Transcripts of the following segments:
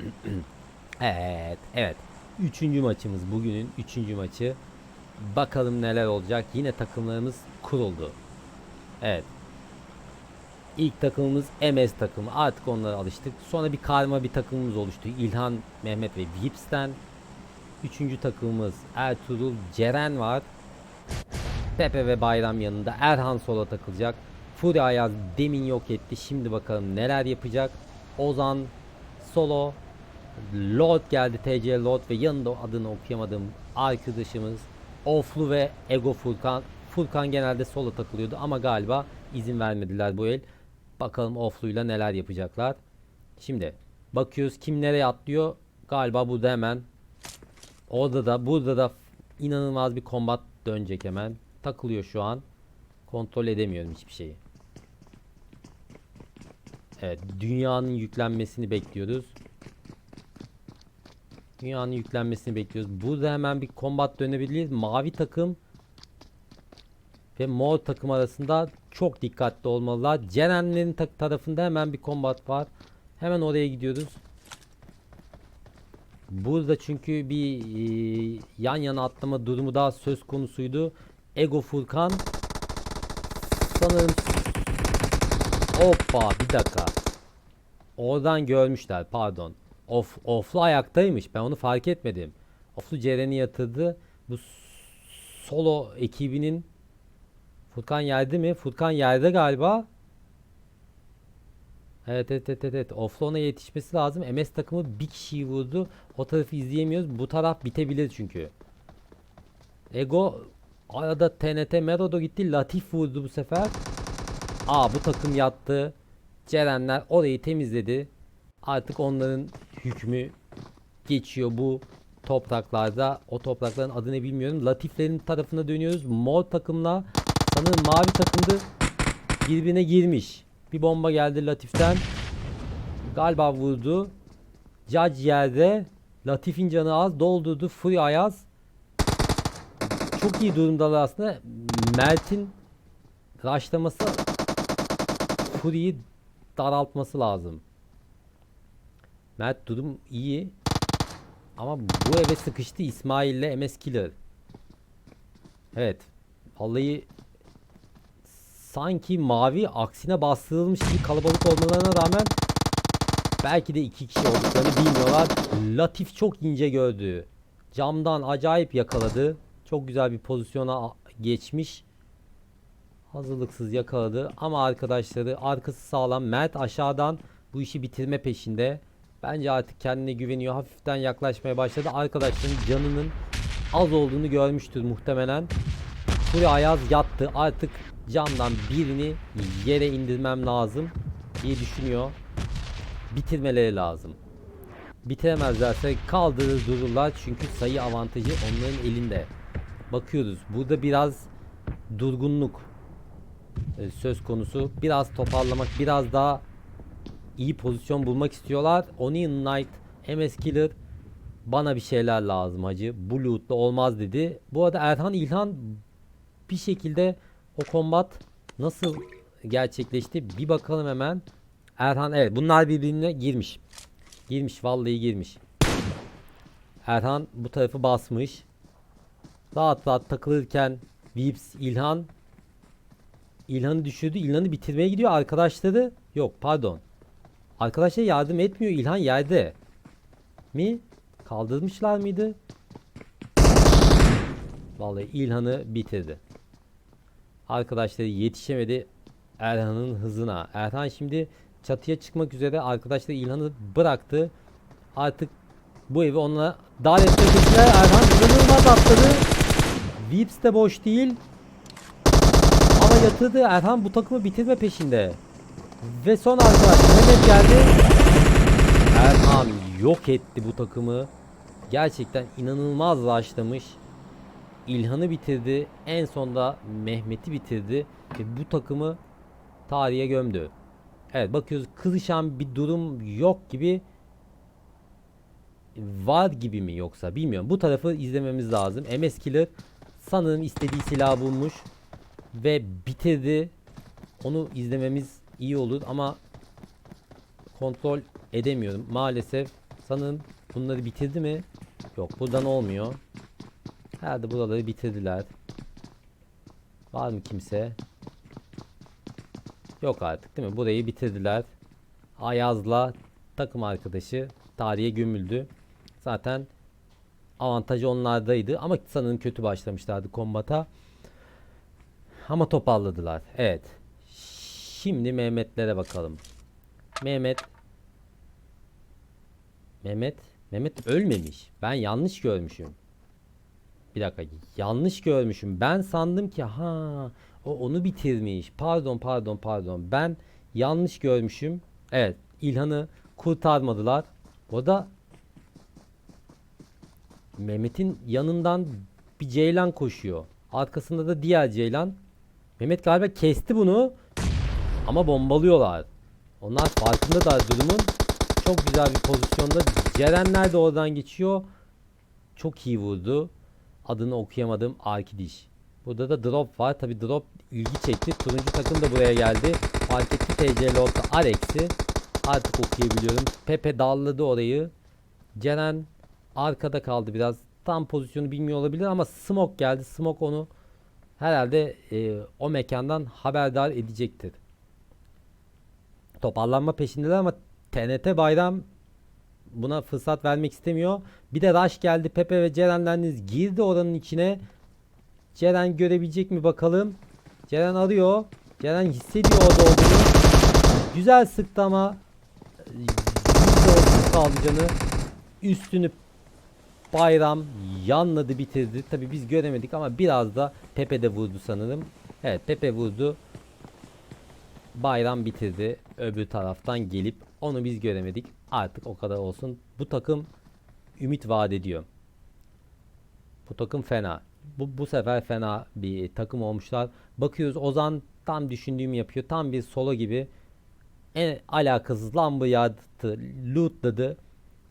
evet, evet. Üçüncü maçımız bugünün üçüncü maçı. Bakalım neler olacak. Yine takımlarımız kuruldu. Evet. İlk takımımız MS takımı. Artık onlara alıştık. Sonra bir karma bir takımımız oluştu. İlhan, Mehmet ve Vips'ten. Üçüncü takımımız Ertuğrul, Ceren var. Pepe ve Bayram yanında. Erhan sola takılacak. Fury Ayaz demin yok etti. Şimdi bakalım neler yapacak. Ozan solo. Lord geldi TC Lord ve yanında adını okuyamadığım arkadaşımız Oflu ve Ego Furkan. Furkan genelde solo takılıyordu ama galiba izin vermediler bu el. Bakalım Oflu'yla neler yapacaklar. Şimdi bakıyoruz kim nereye atlıyor. Galiba burada hemen Orada da burada da inanılmaz bir kombat dönecek hemen. Takılıyor şu an. Kontrol edemiyorum hiçbir şeyi. Evet, dünyanın yüklenmesini bekliyoruz. Dünyanın yüklenmesini bekliyoruz. Burada hemen bir kombat dönebilir. Mavi takım ve mor takım arasında çok dikkatli olmalılar. Cerenlerin tarafında hemen bir kombat var. Hemen oraya gidiyoruz. Burada çünkü bir e, yan yana atlama durumu daha söz konusuydu. Ego Furkan sanırım Hoppa bir dakika. Oradan görmüşler pardon. Of, oflu ayaktaymış. Ben onu fark etmedim. Oflu Ceren'i yatırdı. Bu solo ekibinin Furkan yerde mi? Furkan yerde galiba. Evet evet evet evet. ona yetişmesi lazım. MS takımı bir kişiyi vurdu. O tarafı izleyemiyoruz. Bu taraf bitebilir çünkü. Ego arada TNT Merodo gitti. Latif vurdu bu sefer. Aa bu takım yattı. Cerenler orayı temizledi. Artık onların hükmü geçiyor bu topraklarda. O toprakların adını bilmiyorum. Latiflerin tarafına dönüyoruz. Mor takımla sanırım mavi takımdı birbirine girmiş. Bir bomba geldi Latif'ten. Galiba vurdu. Judge yerde. Latif'in canı az doldurdu. Fury Ayaz. Çok iyi durumdalar aslında. Mert'in rushlaması Fury'yi daraltması lazım. Mert durum iyi. Ama bu eve sıkıştı İsmail ile MS Killer. Evet. Vallahi sanki mavi aksine bastırılmış gibi kalabalık olmalarına rağmen belki de iki kişi olduklarını bilmiyorlar. Latif çok ince gördü. Camdan acayip yakaladı. Çok güzel bir pozisyona geçmiş. Hazırlıksız yakaladı ama arkadaşları arkası sağlam. Mert aşağıdan bu işi bitirme peşinde. Bence artık kendine güveniyor. Hafiften yaklaşmaya başladı. Arkadaşların canının az olduğunu görmüştür muhtemelen. Fury Ayaz yattı. Artık camdan birini yere indirmem lazım diye düşünüyor. Bitirmeleri lazım. Bitiremezlerse kaldırır dururlar çünkü sayı avantajı onların elinde. Bakıyoruz. Burada biraz durgunluk e, söz konusu. Biraz toparlamak, biraz daha iyi pozisyon bulmak istiyorlar. Onion Knight, MS Killer bana bir şeyler lazım hacı. Bu olmaz dedi. Bu arada Erhan İlhan bir şekilde o kombat nasıl gerçekleşti bir bakalım hemen. Erhan evet bunlar birbirine girmiş. Girmiş vallahi girmiş. Erhan bu tarafı basmış. Rahat rahat takılırken Vips İlhan İlhan'ı düşürdü. İlhan'ı bitirmeye gidiyor. Arkadaşları yok pardon. Arkadaşlar yardım etmiyor. İlhan yerde. Mi? Kaldırmışlar mıydı? Vallahi İlhan'ı bitirdi. Arkadaşları yetişemedi Erhan'ın hızına. Erhan şimdi çatıya çıkmak üzere arkadaşlar İlhan'ı bıraktı. Artık bu evi ona dar etmek için Erhan inanılmaz atladı. Vips de boş değil. Ama yatırdı Erhan bu takımı bitirme peşinde. Ve son arkadaş Mehmet geldi. Erhan yok etti bu takımı. Gerçekten inanılmaz rushlamış. İlhan'ı bitirdi. En sonda Mehmet'i bitirdi. Ve bu takımı tarihe gömdü. Evet bakıyoruz kızışan bir durum yok gibi. Var gibi mi yoksa bilmiyorum. Bu tarafı izlememiz lazım. MS Killer sanırım istediği silahı bulmuş. Ve bitirdi. Onu izlememiz iyi olur ama kontrol edemiyorum. Maalesef Sanırım bunları bitirdi mi? Yok buradan olmuyor. Herhalde buraları bitirdiler. Var mı kimse? Yok artık değil mi? Burayı bitirdiler. Ayaz'la takım arkadaşı tarihe gömüldü. Zaten avantajı onlardaydı ama sanırım kötü başlamışlardı kombata. Ama toparladılar. Evet. Şimdi Mehmetlere bakalım. Mehmet Mehmet Mehmet ölmemiş. Ben yanlış görmüşüm. Bir dakika yanlış görmüşüm. Ben sandım ki ha o onu bitirmiş. Pardon pardon pardon. Ben yanlış görmüşüm. Evet İlhan'ı kurtarmadılar. O da Mehmet'in yanından bir ceylan koşuyor. Arkasında da diğer ceylan. Mehmet galiba kesti bunu. Ama bombalıyorlar. Onlar farkında da durumun. Çok güzel bir pozisyonda. Cerenler de oradan geçiyor. Çok iyi vurdu. Adını okuyamadım. Arkidiş. Burada da drop var. Tabi drop ilgi çekti. Turuncu takım da buraya geldi. Fark etti TC Lord'da Alex'i. Artık okuyabiliyorum. Pepe dalladı orayı. Ceren arkada kaldı biraz. Tam pozisyonu bilmiyor olabilir ama Smoke geldi. Smoke onu herhalde e, o mekandan haberdar edecektir. Toparlanma peşindeler ama TNT Bayram buna fırsat vermek istemiyor. Bir de Rush geldi. Pepe ve Ceren Deniz girdi oranın içine. Ceren görebilecek mi bakalım. Ceren arıyor. Ceren hissediyor orada olduğunu. Güzel sıktı ama %30 kaldı canı. Üstünü Bayram yanladı bitirdi. Tabi biz göremedik ama biraz da Pepe de vurdu sanırım. Evet Pepe vurdu. Bayram bitirdi. Öbür taraftan gelip onu biz göremedik. Artık o kadar olsun. Bu takım ümit vaat ediyor. Bu takım fena. Bu, bu sefer fena bir takım olmuşlar. Bakıyoruz Ozan tam düşündüğümü yapıyor. Tam bir solo gibi. En alakasız lamba yaktı, lootladı.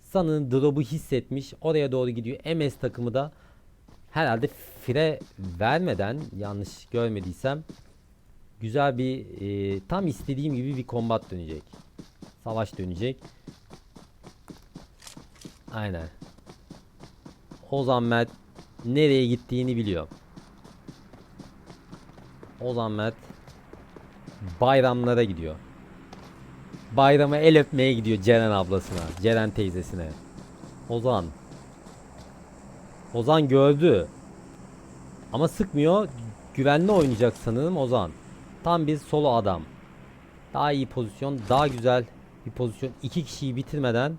Sanırım drop'u hissetmiş. Oraya doğru gidiyor. MS takımı da herhalde fire vermeden yanlış görmediysem güzel bir e, tam istediğim gibi bir kombat dönecek. Savaş dönecek. Aynen. Ozan Mert nereye gittiğini biliyor. Ozan Mert bayramlara gidiyor. Bayrama el öpmeye gidiyor Ceren ablasına, Ceren teyzesine. Ozan. Ozan gördü. Ama sıkmıyor. Güvenli oynayacak sanırım Ozan. Tam bir solo adam. Daha iyi pozisyon, daha güzel bir pozisyon. İki kişiyi bitirmeden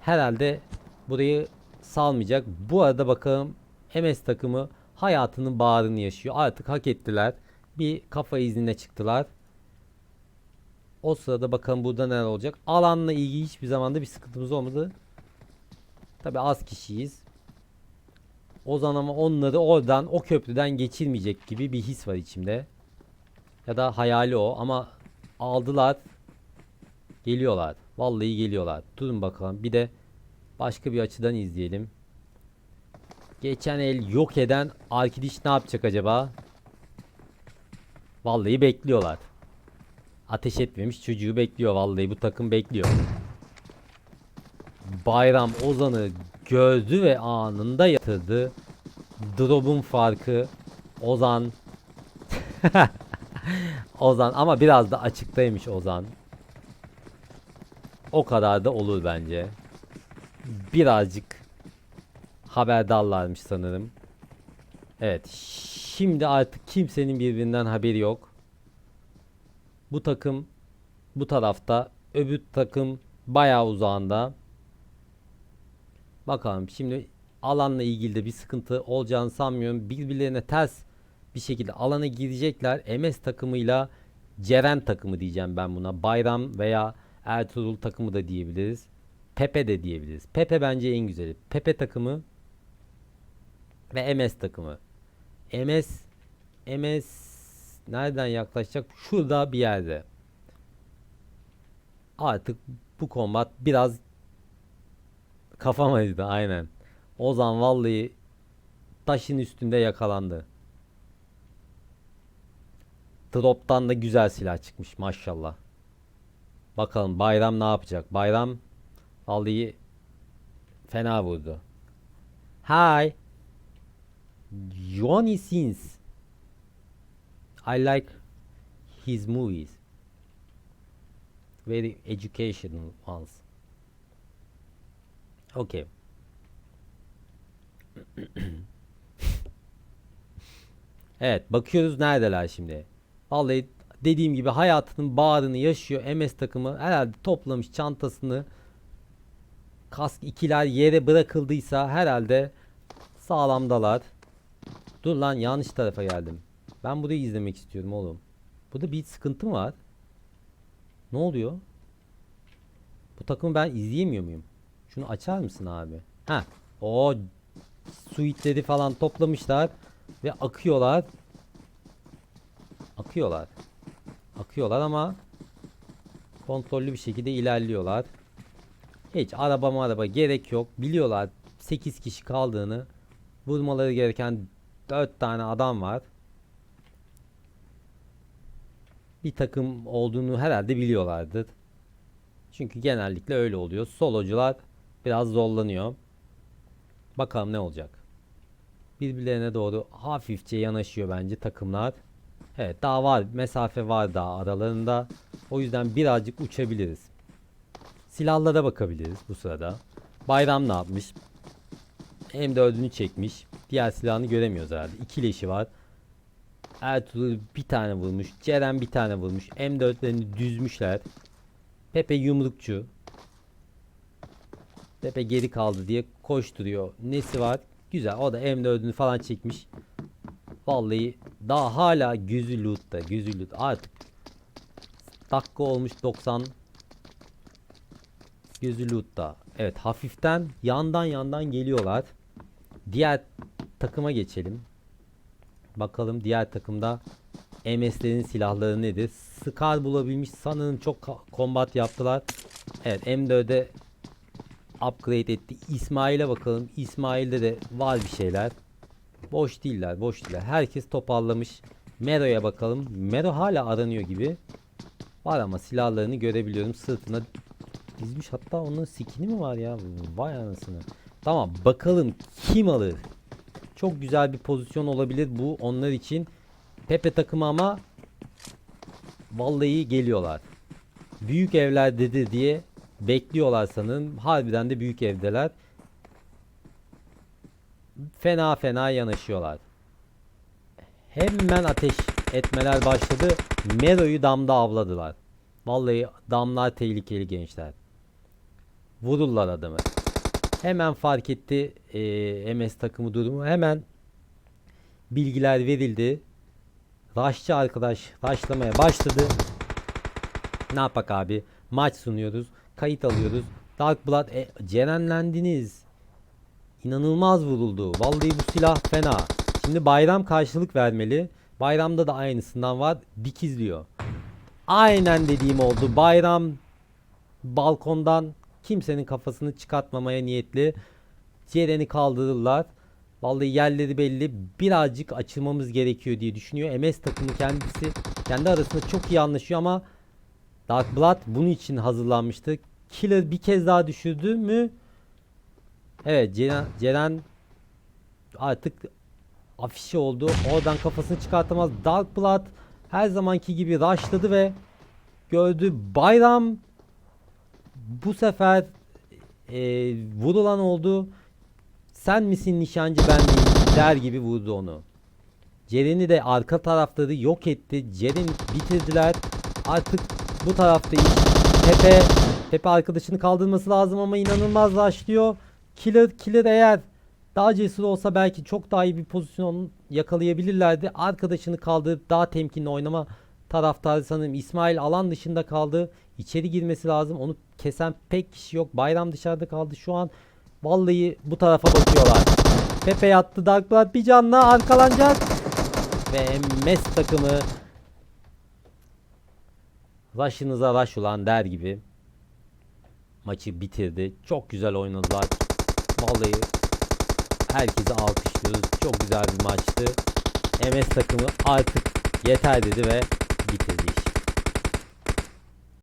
herhalde burayı salmayacak. Bu arada bakalım MS takımı hayatının bağrını yaşıyor. Artık hak ettiler. Bir kafa iznine çıktılar. O sırada bakalım burada neler olacak. Alanla ilgili hiçbir zamanda bir sıkıntımız olmadı. Tabi az kişiyiz. Ozan ama onları oradan o köprüden geçirmeyecek gibi bir his var içimde. Ya da hayali o ama aldılar. Geliyorlar. Vallahi geliyorlar. Durun bakalım. Bir de başka bir açıdan izleyelim. Geçen el yok eden Arkidiş ne yapacak acaba? Vallahi bekliyorlar. Ateş etmemiş çocuğu bekliyor vallahi bu takım bekliyor. Bayram Ozan'ı gördü ve anında yatırdı. Drop'un farkı Ozan Ozan ama biraz da açıktaymış Ozan. O kadar da olur bence. Birazcık haberdarlarmış sanırım. Evet. Şimdi artık kimsenin birbirinden haberi yok. Bu takım bu tarafta, öbür takım bayağı uzağında. Bakalım şimdi alanla ilgili de bir sıkıntı olacağını sanmıyorum. Birbirlerine ters bir şekilde alana girecekler. MS takımıyla Ceren takımı diyeceğim ben buna. Bayram veya Ertuğrul takımı da diyebiliriz. Pepe de diyebiliriz. Pepe bence en güzeli. Pepe takımı ve MS takımı. MS MS nereden yaklaşacak? Şurada bir yerde. Artık bu kombat biraz kafamaydı aynen. Ozan vallahi taşın üstünde yakalandı. Drop'tan da güzel silah çıkmış maşallah. Bakalım Bayram ne yapacak? Bayram vallahi Fena vurdu. Hi. Johnny Sins. I like his movies. Very educational ones. Okay. evet bakıyoruz neredeler şimdi. Vallahi dediğim gibi hayatının bağrını yaşıyor MS takımı. Herhalde toplamış çantasını. Kask ikiler yere bırakıldıysa herhalde sağlamdalar. Dur lan yanlış tarafa geldim. Ben burayı izlemek istiyorum oğlum. Burada bir sıkıntı mı var? Ne oluyor? Bu takımı ben izleyemiyor muyum? Şunu açar mısın abi? Ha. O suitleri falan toplamışlar ve akıyorlar. Akıyorlar. Akıyorlar ama kontrollü bir şekilde ilerliyorlar. Hiç araba araba gerek yok. Biliyorlar 8 kişi kaldığını. Vurmaları gereken 4 tane adam var. Bir takım olduğunu herhalde biliyorlardır. Çünkü genellikle öyle oluyor. Solocular biraz zorlanıyor. Bakalım ne olacak. Birbirlerine doğru hafifçe yanaşıyor bence takımlar. Evet daha var. Mesafe var daha aralarında. O yüzden birazcık uçabiliriz. Silahlara bakabiliriz bu sırada. Bayram ne yapmış? M4'ünü çekmiş. Diğer silahını göremiyoruz herhalde. İki leşi var. Ertuğrul bir tane vurmuş. Ceren bir tane vurmuş. M4'lerini düzmüşler. Pepe yumrukçu. Pepe geri kaldı diye koşturuyor. Nesi var? Güzel. O da M4'ünü falan çekmiş. Vallahi daha hala gözü loot'ta. Gözü loot. Artık dakika olmuş 90 gözü loot'ta. Evet hafiften yandan yandan geliyorlar. Diğer takıma geçelim. Bakalım diğer takımda MS'lerin silahları nedir? Scar bulabilmiş. Sanırım çok combat yaptılar. Evet M4'e upgrade etti. İsmail'e bakalım. İsmail'de de var bir şeyler. Boş değiller, boş değiller. Herkes toparlamış. Mero'ya bakalım. Mero hala aranıyor gibi. Var ama silahlarını görebiliyorum. Sırtına dizmiş. Hatta onun skini mi var ya? Vay anasını. Tamam bakalım kim alır? Çok güzel bir pozisyon olabilir bu onlar için. Pepe takımı ama vallahi geliyorlar. Büyük evler dedi diye bekliyorlar sanırım. Harbiden de büyük evdeler. Fena fena yanaşıyorlar. Hemen ateş etmeler başladı. Mero'yu damda avladılar. Vallahi damlar tehlikeli gençler. Vururlar adamı. Hemen fark etti eee, MS takımı durumu. Hemen bilgiler verildi. Raşçı arkadaş raşlamaya başladı. Ne yapak abi? Maç sunuyoruz. Kayıt alıyoruz. Dark Blood e, cerenlendiniz. İnanılmaz vuruldu. Vallahi bu silah fena. Şimdi bayram karşılık vermeli. Bayramda da aynısından var. Dikizliyor. Aynen dediğim oldu. Bayram balkondan kimsenin kafasını çıkartmamaya niyetli. Ceren'i kaldırırlar. Vallahi yerleri belli. Birazcık açılmamız gerekiyor diye düşünüyor. MS takımı kendisi kendi arasında çok iyi anlaşıyor ama Dark Blood bunun için hazırlanmıştı. Killer bir kez daha düşürdü mü? Evet Ceren, Ceren artık afişi oldu. Oradan kafasını çıkartamaz. Dark Blood her zamanki gibi rushladı ve gördü. Bayram bu sefer e, vurulan oldu. Sen misin nişancı ben miyim der gibi vurdu onu. Ceren'i de arka tarafları yok etti. Ceren bitirdiler. Artık bu tarafta iş. Pepe Pepe arkadaşını kaldırması lazım ama inanılmaz rushlıyor. Killer Killer eğer daha cesur olsa belki çok daha iyi bir pozisyon yakalayabilirlerdi. Arkadaşını kaldırıp daha temkinli oynama taraftarı sanırım İsmail alan dışında kaldı. İçeri girmesi lazım. Onu kesen pek kişi yok. Bayram dışarıda kaldı şu an. Vallahi bu tarafa bakıyorlar. Pepe yattı. Dark Blood bir canla arkalanacak. Ve MS takımı Rush'ınıza rush ulan der gibi maçı bitirdi. Çok güzel oynadılar. Vallahi herkese alkışlıyoruz. Çok güzel bir maçtı. MS takımı artık yeter dedi ve bitirdi.